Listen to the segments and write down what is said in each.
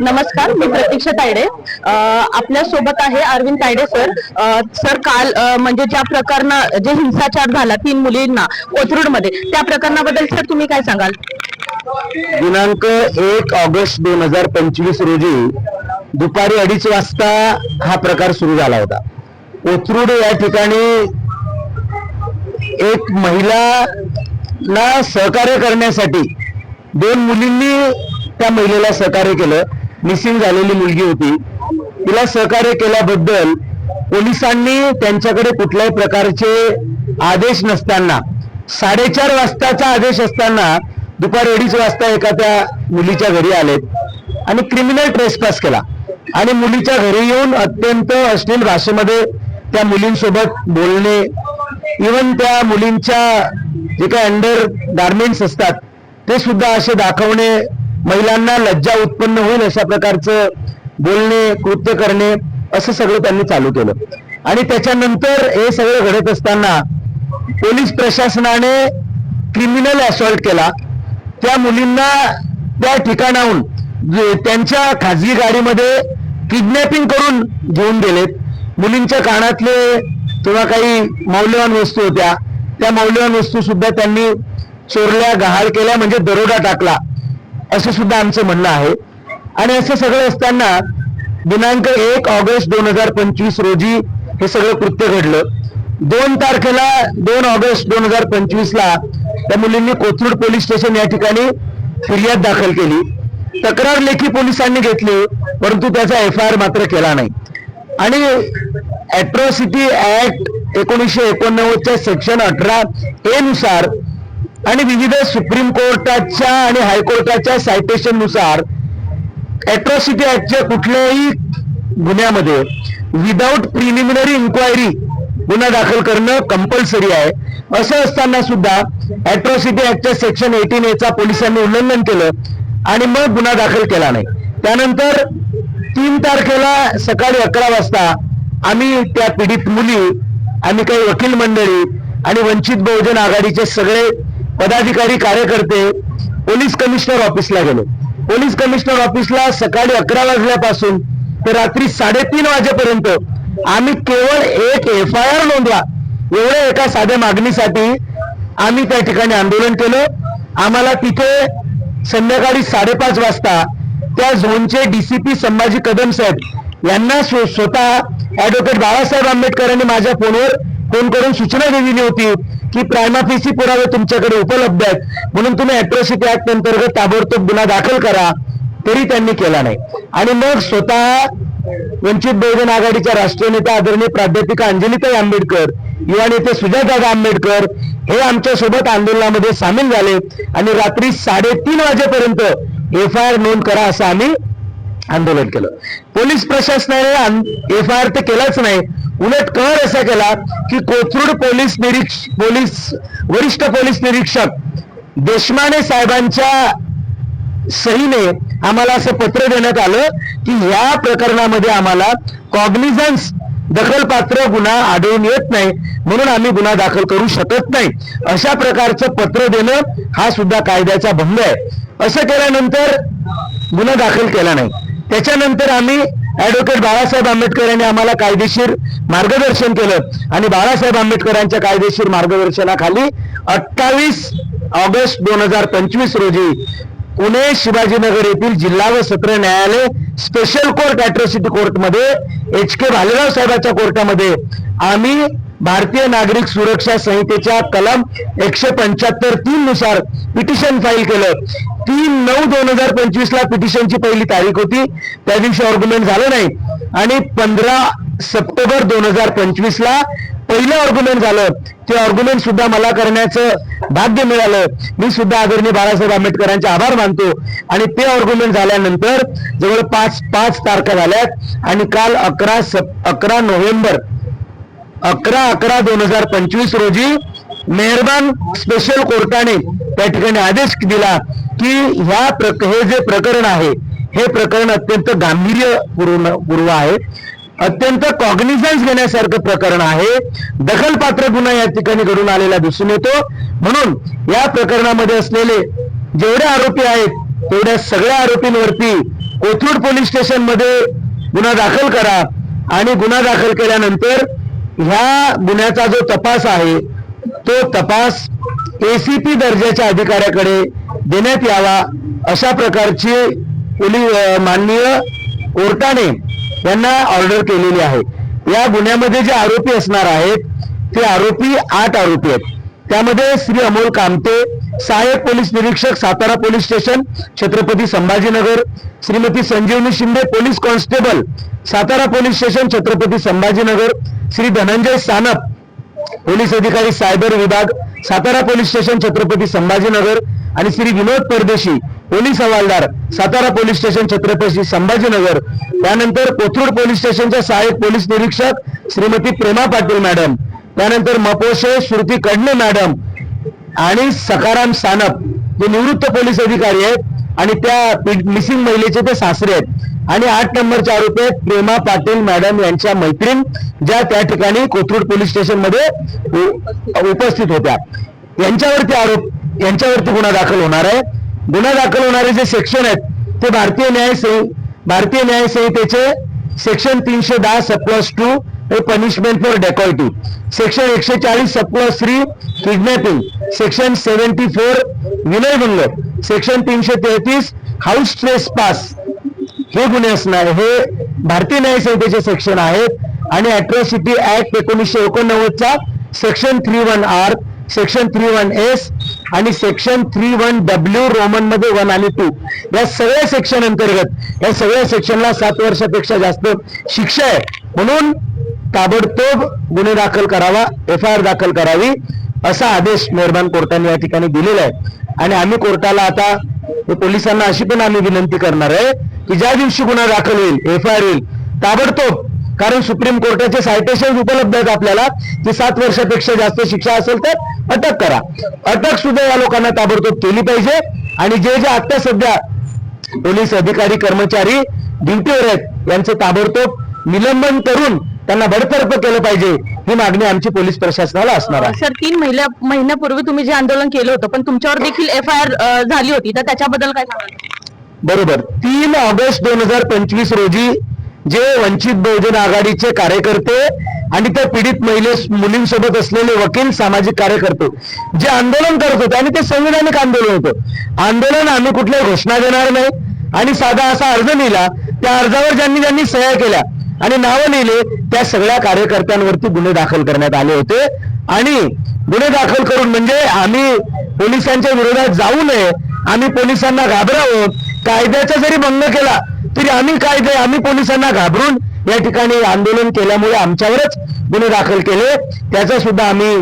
नमस्कार मी प्रतीक्षा तायडे. आपल्यासोबत आहे अरविंद तायडे सर. आ, सर काल म्हणजे ज्या प्रकरण जे हिंसाचार झाला तीन मुलींना कोथरूडमध्ये त्या प्रकरणाबद्दल सर तुम्ही काय सांगाल? दिनांक एक ऑगस्ट दोन हजार पंचवीस रोजी दुपारी अडीच वाजता हा प्रकार सुरू झाला होता. ओथरूड या ठिकाणी एक महिलाला सहकार्य करण्यासाठी दोन मुलींनी त्या महिलेला सहकार्य केलं. मिसिंग झालेली मुलगी होती. तिला सहकार्य केल्याबद्दल पोलिसांनी त्यांच्याकडे कुठल्याही प्रकारचे आदेश नसताना साडेचार वाजताचा आदेश असताना दुपारी अडीच वाजता एका त्या मुलीच्या घरी आलेत आणि क्रिमिनल ट्रेसपास केला. आणि मुलीच्या घरी येऊन अत्यंत अश्लील भाषेमध्ये त्या मुलींसोबत बोलणे इवन त्या मुलींच्या जे काही अंडर गार्मेंट्स असतात ते सुद्धा असे दाखवणे महिलांना लज्जा उत्पन्न होईल अशा प्रकारचं बोलणे कृत्य करणे असं सगळं त्यांनी चालू केलं. आणि त्याच्यानंतर हे सगळं घडत असताना पोलीस प्रशासनाने क्रिमिनल असॉल्ट केला. त्या मुलींना त्या ठिकाणाहून त्यांच्या खाजगी गाडीमध्ये किडनॅपिंग करून घेऊन गेलेत. मुलींच्या कानातले किंवा काही मौल्यवान वस्तू होत्या. त्या मौल्यवान वस्तू सुद्धा त्यांनी चोरल्या गहाळ केल्या म्हणजे दरोडा टाकला. असं सुद्धा आमचं म्हणणं आहे. आणि असं सगळं असताना दिनांक एक ऑगस्ट दोन हजार पंचवीस रोजी हे सगळं कृत्य घडलं. दोन तारखेला दोन ऑगस्ट दोन हजार पंचवीस ला त्या मुलींनी कोथरूड पोलीस स्टेशन या ठिकाणी फिर्याद दाखल केली. तक्रार लेखी पोलिसांनी घेतली परंतु त्याचा एफ आय आर मात्र केला नाही. आणि अॅट्रॉसिटी ऍक्ट एकोणीसशे एकोणनव्वदच्या सेक्शन अठरा ए नुसार आणि विविध सुप्रीम कोर्टाच्या आणि हायकोर्टाच्या सायटेशननुसार अॅट्रॉसिटी ऍक्टच्या कुठल्याही गुन्ह्यामध्ये विदाऊट प्रिलिमिनरी इन्क्वायरी गुन्हा दाखल करणं कंपल्सरी आहे. असं असताना सुद्धा अॅट्रॉसिटी ऍक्टच्या सेक्शन एटीन एचा पोलिसांनी उल्लंघन केलं आणि मग गुन्हा दाखल केला नाही. त्यानंतर तीन तारखेला सकाळी अकरा वाजता आम्ही त्या पीडित मुली आम्ही काही वकील मंडळी आणि वंचित बहुजन आघाडीचे सगळे पदाधिकारी कार्यकर्ते पोलीस कमिशनर ऑफिसला गेलो. पोलीस कमिशनर ऑफिसला सकाळी अकरा वाजल्यापासून ते रात्री साडेतीन वाजेपर्यंत आम्ही केवळ एक एफ आय आर नोंदवा. एवढ्या एका साध्या मागणीसाठी आम्ही त्या ठिकाणी आंदोलन केलं. आम्हाला तिथे संध्याकाळी साडेपाच वाजता त्या झोनचे डीसीपी संभाजी कदम साहेब यांना स्वतः ऍडव्होकेट बाळासाहेब आंबेडकरांनी माझ्या फोनवर फोन करून सूचना दिलेली होती. की प्रायमाफिसी पुरावे तुमच्याकडे उपलब्ध आहेत. म्हणून तुम्ही अॅट्रॉसिटी ऍक्ट अंतर्गत ताबडतोब गुन्हा दाखल करा तरी त्यांनी केला नाही. आणि मग स्वतः वंचित बहुजन आघाडीच्या राष्ट्रीय नेत्या आदरणीय प्राध्यापिका अंजलिताई आंबेडकर युवा नेते सुजातदादा आंबेडकर हे आमच्यासोबत आंदोलनामध्ये सामील झाले आणि रात्री साडेतीन वाजेपर्यंत एफ आय आर नोंद करा असं आम्ही आंदोलन केलं. पोलीस प्रशासनाने एफ आय आर तर केलाच नाही उलट कहर असा केला की कोथरूड पोलीस निरीक्ष पोलीस वरिष्ठ पोलीस निरीक्षक देशमाने साहेबांच्या सहीने आम्हाला असं पत्र देण्यात आलं की या प्रकरणामध्ये आम्हाला कॉग्निझन्स दखलपात्र गुन्हा आढळून येत नाही म्हणून आम्ही गुन्हा दाखल करू शकत नाही. अशा प्रकारचं पत्र देणं हा सुद्धा कायद्याचा भंग आहे. असं केल्यानंतर गुन्हा दाखल केला नाही. त्याच्यानंतर आम्ही ऍडव्होकेट बाळासाहेब आंबेडकर यांनी आम्हाला कायदेशीर मार्गदर्शन केलं आणि बाळासाहेब आंबेडकरांच्या कायदेशीर मार्गदर्शनाखाली अठ्ठावीस ऑगस्ट दोन हजार पंचवीस रोजी पुणे शिवाजीनगर येथील जिल्हा व सत्र न्यायालय स्पेशल कोर्ट अॅट्रॉसिटी कोर्टमध्ये एच के भालेराव साहेबांच्या कोर्टामध्ये आम्ही भारतीय नागरिक सुरक्षा संहितेच्या कलम एकशे पंच्याहत्तर तीन नुसार पिटिशन फाईल केलं. तीन नऊ दोन हजार पंचवीस ला पिटिशनची पहिली तारीख होती. त्या दिवशी ऑर्ग्युमेंट झालं नाही. आणि पंधरा सप्टेंबर दोन हजार पंचवीस ला पहिलं ऑर्ग्युमेंट झालं. ते ऑर्ग्युमेंट सुद्धा मला करण्याचं भाग्य मिळालं. मी सुद्धा आदरणीय बाळासाहेब आंबेडकरांचे आभार मानतो. आणि ते ऑर्ग्युमेंट झाल्यानंतर जवळ पाच पाच तारखा झाल्यात. आणि काल अकरा सप अकरा नोव्हेंबर अकरा अकरा दोन हजार पंचवीस रोजी मेहरबान स्पेशल कोर्टाने त्या ठिकाणी आदेश दिला की ह्या प्रक हे जे प्रकरण आहे हे प्रकरण अत्यंत गांभीर्य पूर्ण पूर्व आहे. अत्यंत कॉग्निझन्स घेण्यासारखं प्रकरण आहे. दखलपात्र गुन्हा या ठिकाणी घडून आलेला दिसून येतो. म्हणून या प्रकरणामध्ये असलेले जेवढे आरोपी आहेत तेवढ्या सगळ्या आरोपींवरती कोथरूड पोलीस स्टेशनमध्ये गुन्हा दाखल करा. आणि गुन्हा दाखल केल्यानंतर ह्या गुन्ह्याचा जो तपास आहे तो तपास एसीपी दर्जाच्या अधिकाऱ्याकडे देण्यात यावा अशा प्रकारची पोलीस माननीय कोर्टाने यांना ऑर्डर केलेली आहे. या गुन्ह्यामध्ये जे आरोपी असणार आहेत ते आरोपी आठ आरोपी आहेत. त्यामध्ये श्री अमोल कामते सहाय्यक पोलीस निरीक्षक Satara police station Chhatrapati Sambhajinagar Shrimati Sanjivani Shinde police constable Satara police station Chhatrapati Sambhajinagar Shri Dhananjay Sanap police अधिकारी सायबर विभाग सातारा पोलीस स्टेशन छत्रपती संभाजीनगर आणि श्री विनोद परदेशी पोलीस हवालदार सातारा पोलीस स्टेशन छत्रपती संभाजीनगर. त्यानंतर कोथरूड पोलीस स्टेशनच्या सहाय्यक पोलीस निरीक्षक श्रीमती प्रेमा पाटील मॅडम. त्यानंतर मपोशे श्रुती कडणे मॅडम. आणि सकाराम सानप जे निवृत्त पोलीस अधिकारी आहेत आणि त्या मिसिंग महिलेचे ते सासरे आहेत. आणि आठ नंबरचे आरोपी आहेत प्रेमा पाटील मॅडम यांच्या मैत्रीण ज्या त्या ठिकाणी कोथरूड पोलीस स्टेशनमध्ये उपस्थित होत्या. यांच्यावरती आरोप यांच्यावरती गुन्हा दाखल होणार आहे. गुन्हा दाखल होणारे जे सेक्शन आहेत ते भारतीय न्याय भारतीय न्याय संहितेचे सेक्शन तीनशे दहा surplus two punishment for dacoity section एकशे चाळीस surplus three kidnapping section seventy four विनयभंग सेक्शन तीनशे तेहतीस हाऊस ट्रेस पास हे गुन्हे असणार हे भारतीय न्याय संहितेचे सेक्शन आहेत. आणि अॅट्रॉसिटी ऍक्ट एकोणीसशे एकोणनव्वदचा section three one R section three one S आणि सेक्शन थ्री वन डब्ल्यू रोमनमध्ये वन आणि टू या सगळ्या सेक्शन अंतर्गत या सगळ्या सेक्शनला सात वर्षापेक्षा जास्त शिक्षा आहे. म्हणून ताबडतोब गुन्हे दाखल करावा एफ आय आर दाखल करावी असा आदेश मेहरबान कोर्टाने या ठिकाणी दिलेला आहे. आणि आम्ही कोर्टाला आता पोलिसांना अशी पण आम्ही विनंती करणार आहे की ज्या दिवशी गुन्हा दाखल होईल एफ आय आर येईल ताबडतोब कारण सुप्रीम कोर्टाचे सायटेशन उपलब्ध आहेत आपल्याला की सात वर्षापेक्षा जास्त शिक्षा असेल तर अटक करा. अटक सुद्धा या लोकांना ताबडतोब केली पाहिजे. आणि जे जे आता सध्या पोलीस अधिकारी कर्मचारी ड्युटीवर आहेत यांचं ताबडतोब निलंबन करून त्यांना बडतर्फ केलं पाहिजे. ही मागणी आमची पोलीस प्रशासनाला असणार आहे. सर तीन महिन्या महिन्यापूर्वी तुम्ही जे आंदोलन केलं होतं पण तुमच्यावर देखील एफ आय आर झाली होती. तर त्याच्याबद्दल काय बरोबर. तीन ऑगस्ट दोन हजार पंचवीस रोजी जे वंचित बहुजन आघाडीचे कार्यकर्ते आणि त्या पीडित महिले मुलींसोबत असलेले वकील सामाजिक कार्यकर्ते जे आंदोलन करत होते आणि ते संविधानिक आंदोलन होतं. आंदोलन आम्ही कुठल्या घोषणा देणार नाही. आणि साधा असा अर्ज लिहिला त्या अर्जावर ज्यांनी ज्यांनी सह्या केल्या आणि नावं लिहिले त्या सगळ्या कार्यकर्त्यांवरती गुन्हे दाखल करण्यात आले होते. आणि गुन्हे दाखल करून म्हणजे आम्ही पोलिसांच्या विरोधात जाऊ नये आम्ही पोलिसांना घाबरावं कायद्याचा जरी भंग केला तरी आम्ही कायदे आम्ही पोलिसांना घाबरून या ठिकाणी आंदोलन केल्यामुळे आमच्यावरच गुन्हे दाखल केले. त्याचा सुद्धा आम्ही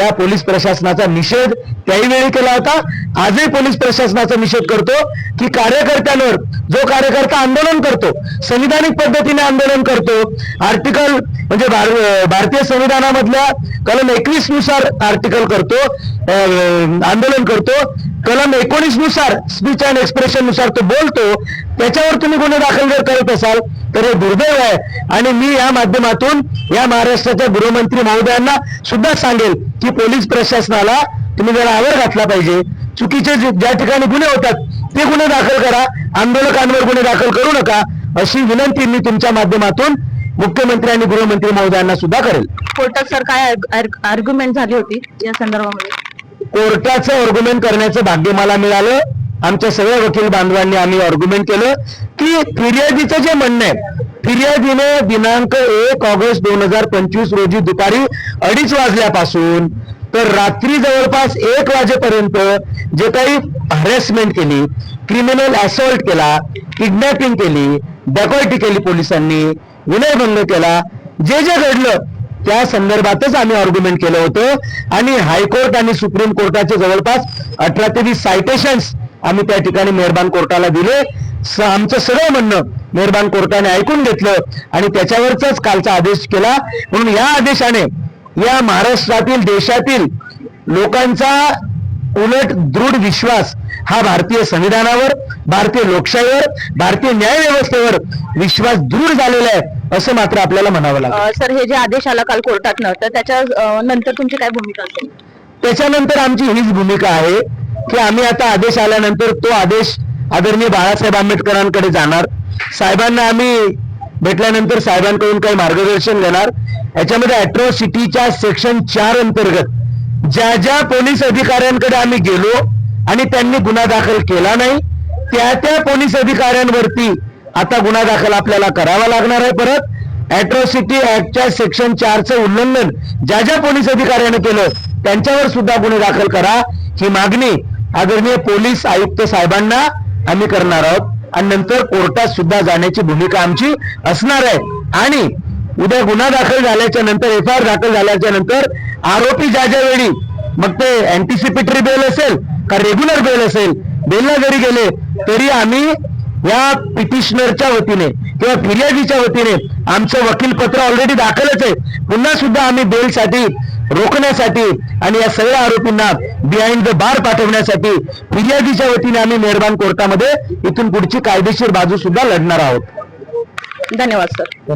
या पोलीस प्रशासनाचा निषेध त्याही वेळी केला होता. आजही पोलीस प्रशासनाचा निषेध करतो की कार्यकर्त्यांवर जो कार्यकर्ता आंदोलन करतो संविधानिक पद्धतीने आंदोलन करतो आर्टिकल म्हणजे भार- भारतीय संविधानामधल्या कलम एकवीसनुसार आर्टिकल करतो आंदोलन करतो कलम एकोणीसनुसार स्पीच अँड एक्सप्रेशननुसार तो बोलतो त्याच्यावर तुम्ही गुन्हे दाखल जर करत असाल तर हे दुर्दैव आहे. आणि मी या माध्यमातून या महाराष्ट्राच्या गृहमंत्री महोदयांना सुद्धा सांगेल की पोलीस प्रशासनाला तुम्ही जरा आवर घातला पाहिजे. चुकीचे ज्या ठिकाणी गुन्हे होतात ते गुन्हे दाखल करा. आंदोलकांवर गुन्हे दाखल करू नका अशी विनंती मी तुमच्या माध्यमातून मुख्यमंत्री आणि गृहमंत्री महोदयांना सुद्धा करेल. कोर्टात सर काय आर्ग्युमेंट झाली होती या संदर्भामध्ये? कोर्टाचं आर्ग्युमेंट करण्याचं भाग्य मला मिळालं. आमच्या सगळ्या वकील बांधवांनी आम्ही आर्ग्युमेंट केलं की फिर्यादीचं जे म्हणणं आहे फिर्यादीने दिनांक एक ऑगस्ट दोन हजार पंचवीस रोजी दुपारी अडीच वाजल्यापासून तर रात्री जवळपास एक वाजेपर्यंत जे काही हॅरेसमेंट केली क्रिमिनल असॉल्ट केला किडनॅपिंग केली डकॉयटी केली पोलिसांनी विनयभंग केला जे जे घडलं त्या संदर्भातच आम्ही आर्ग्युमेंट केलं होतं. आणि हायकोर्ट आणि सुप्रीम कोर्टाचे जवळपास अठरा ते वीस सायटेशन्स आम्ही त्या ठिकाणी मेहरबान कोर्टाला दिले. स- आमचं सगळं म्हणणं मेहरबान कोर्टाने ऐकून घेतलं आणि त्याच्यावरच कालचा आदेश केला. म्हणून या आदेशाने या महाराष्ट्रातील देशातील लोकांचा उलट दृढ विश्वास हा भारतीय संविधानावर भारतीय लोकशाहीवर भारतीय न्याय व्यवस्थेवर विश्वास दृढ झालेला आहे असं मात्र आपल्याला म्हणावं लागेल. अ, सर हे जे आदेश आला काल कोर्टातनं तर त्याच्या नंतर तुमची काय भूमिका असेल? त्याच्यानंतर आमची हीच भूमिका आहे की आम्ही आता आदेश आल्यानंतर तो आदेश आदरणीय बाळासाहेब आंबेडकरांकडे जाणार. साहेबांना आम्ही भेटल्यानंतर साहेबांकडून काही मार्गदर्शन घेणार. याच्यामध्ये अॅट्रॉसिटीच्या सेक्शन चार अंतर्गत ज्या ज्या पोलीस अधिकाऱ्यांकडे आम्ही गेलो आणि त्यांनी गुन्हा दाखल केला नाही त्या त्या पोलीस अधिकाऱ्यांवरती आता गुन्हा दाखल आपल्याला करावा लागणार आहे परत. अॅट्रॉसिटी ऍक्टच्या सेक्शन चारचं उल्लंघन ज्या ज्या पोलीस अधिकाऱ्यानं केलं त्यांच्यावर सुद्धा गुन्हे दाखल करा. ही मागणी आदरणीय पोलीस आयुक्त साहेबांना आम्ही करणार आहोत. आणि नंतर कोर्टात सुद्धा जाण्याची भूमिका आमची असणार आहे. आणि उद्या गुन्हा दाखल झाल्याच्यानंतर एफ आय आर दाखल झाल्याच्यानंतर आरोपी ज्या ज्या वेळी मग ते अँटिसिपेटरी बेल असेल का रेग्युलर बेल असेल बेलला जरी गेले तरी आम्ही या पिटिशनरच्या वतीने किंवा फिर्यादीच्या वतीने आमचं वकील पत्र ऑलरेडी दाखलच आहे. पुन्हा सुद्धा आम्ही बेलसाठी रोखण्यासाठी आणि या सगळ्या आरोपींना बिहाइंड द बार पाठवण्यासाठी फिर्यादीच्या वतीने आम्ही मेहरबान कोर्टामध्ये इथून पुढची कायदेशीर बाजू सुद्धा लढणार आहोत. धन्यवाद सर